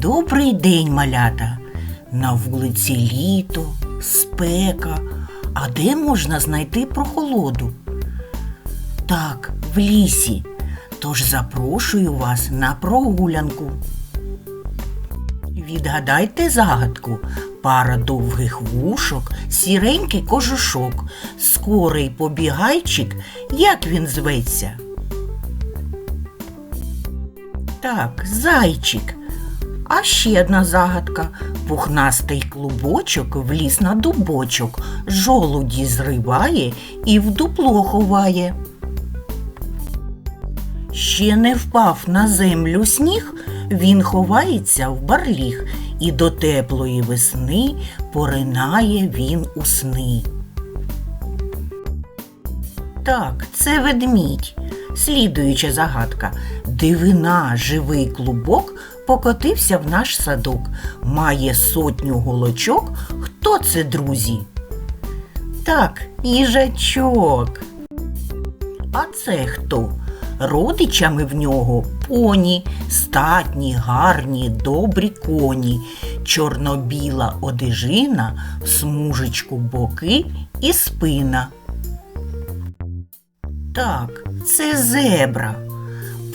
Добрий день, малята. На вулиці літо, спека. А де можна знайти прохолоду? Так, в лісі. Тож запрошую вас на прогулянку. Відгадайте загадку. Пара довгих вушок, сіренький кожушок, скорий побігайчик, як він зветься? Так, зайчик. А ще одна загадка. Пухнастий клубочок вліз на дубочок, жолуді зриває і в дупло ховає. Ще не впав на землю сніг, він ховається в барліг, і до теплої весни поринає він у сни. Так, це ведмідь. Слідуюча загадка. Дивина, живий клубок покотився в наш садок. Має сотню голочок. Хто це, друзі? Так, їжачок. А це хто? Родичами в нього поні, статні, гарні, добрі коні, чорно-біла одежина, смужечку боки і спина. Так, це зебра.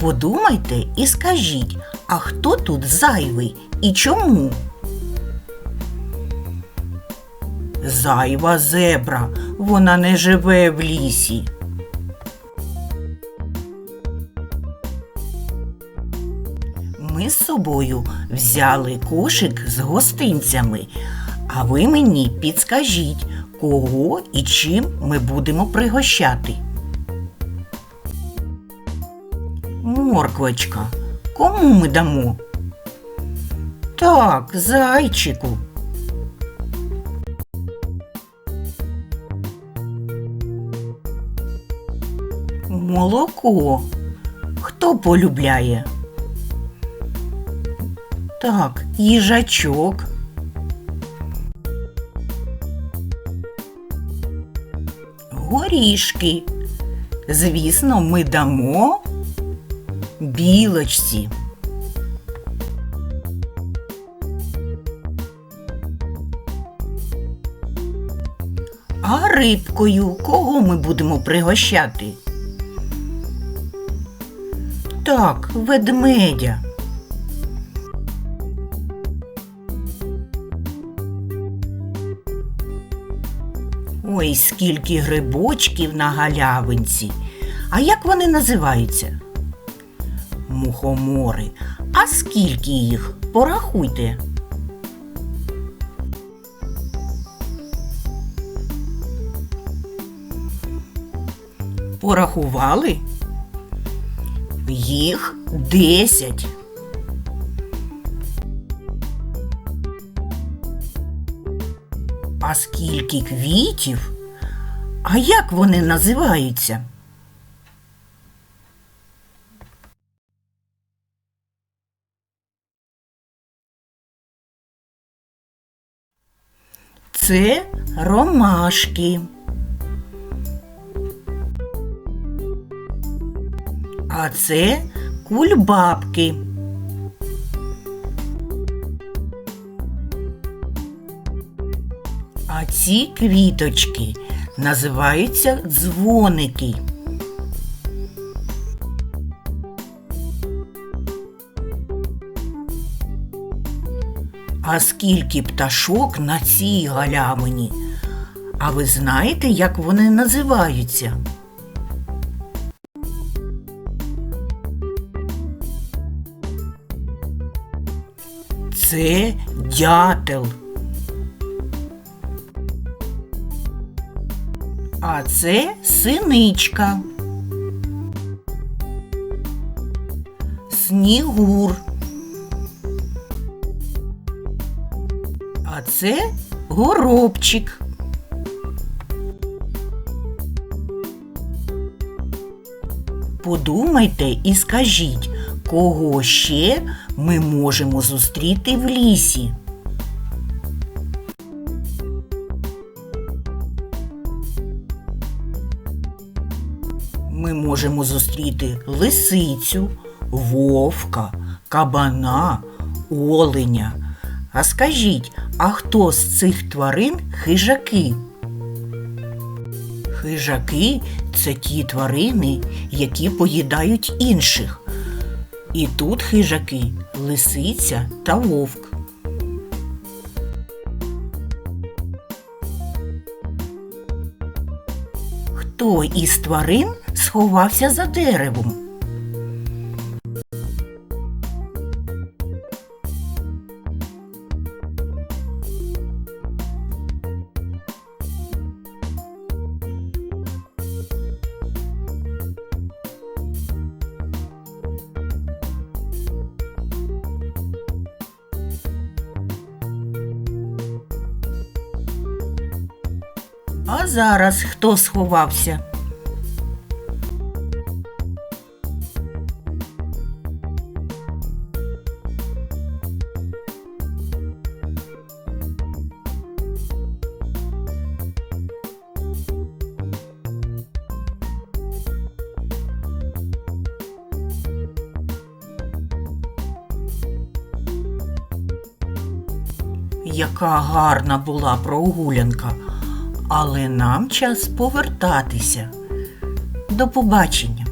Подумайте і скажіть, а хто тут зайвий і чому? Зайва зебра, вона не живе в лісі. Ми з собою взяли кошик з гостинцями, а ви мені підскажіть, кого і чим ми будемо пригощати. Морквочка, кому ми дамо? Так, зайчику. Молоко. Хто полюбляє? Так, їжачок. Горішки. Звісно, ми дамо білочці. А рибкою кого ми будемо пригощати? Так, ведмедя. Ой, скільки грибочків на галявинці. А як вони називаються? Мухомори. А скільки їх? Порахуйте. Порахували? Їх десять. А скільки квітів? А як вони називаються? Це ромашки. А це кульбабки. А ці квіточки називаються дзвоники. А скільки пташок на цій галявині? А ви знаєте, як вони називаються? Це дятел. А це синичка. Снігур. Це горобчик. Подумайте і скажіть, кого ще ми можемо зустріти в лісі. Ми можемо зустріти лисицю, вовка, кабана, оленя. А скажіть, а хто з цих тварин хижаки? Хижаки це ті тварини, які поїдають інших. І тут хижаки лисиця та вовк. Хто із тварин сховався за деревом? А зараз хто сховався? Яка гарна була прогулянка, але нам час повертатися. До побачення.